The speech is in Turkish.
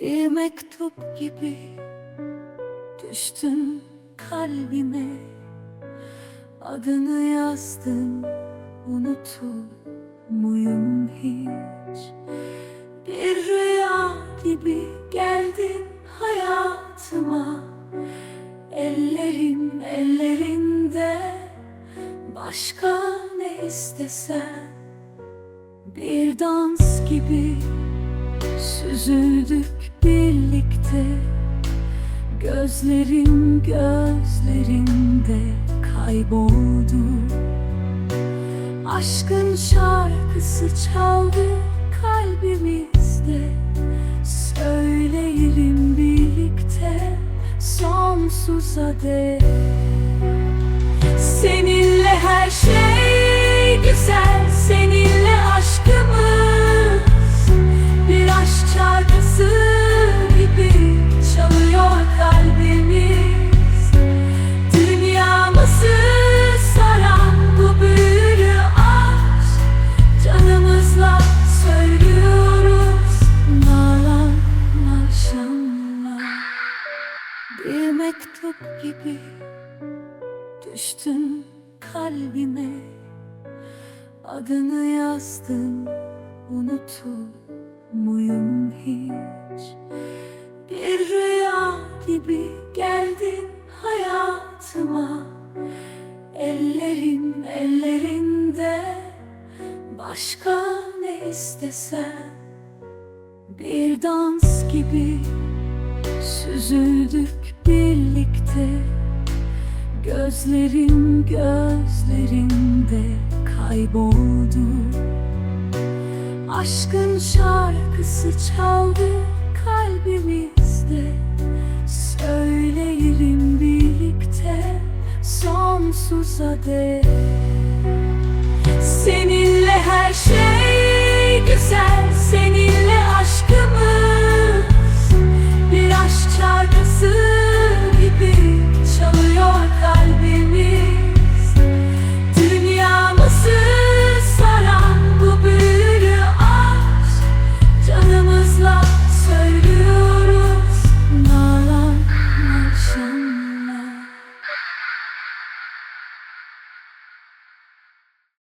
Bir mektup gibi düştün kalbime. Adını yazdım unutur muyum hiç? Bir rüya gibi geldin hayatıma. Ellerim ellerinde başka ne istesen Bir dans gibi Süzüldük birlikte Gözlerim gözlerinde kayboldu. Aşkın şarkısı çaldı kalbimizde. Söyleyelim birlikte sonsuza dek mektup gibi Düştün kalbime. Adını yazdım Unutur muyum hiç? Bir rüya gibi geldin hayatıma. Ellerim ellerinde Başka ne istesen Bir dans gibi Süzüldük birlikte Gözlerim gözlerinde kayboldu. Aşkın şarkısı çaldı kalbimizde. Söyleyelim birlikte sonsuza dek. Seninle her şey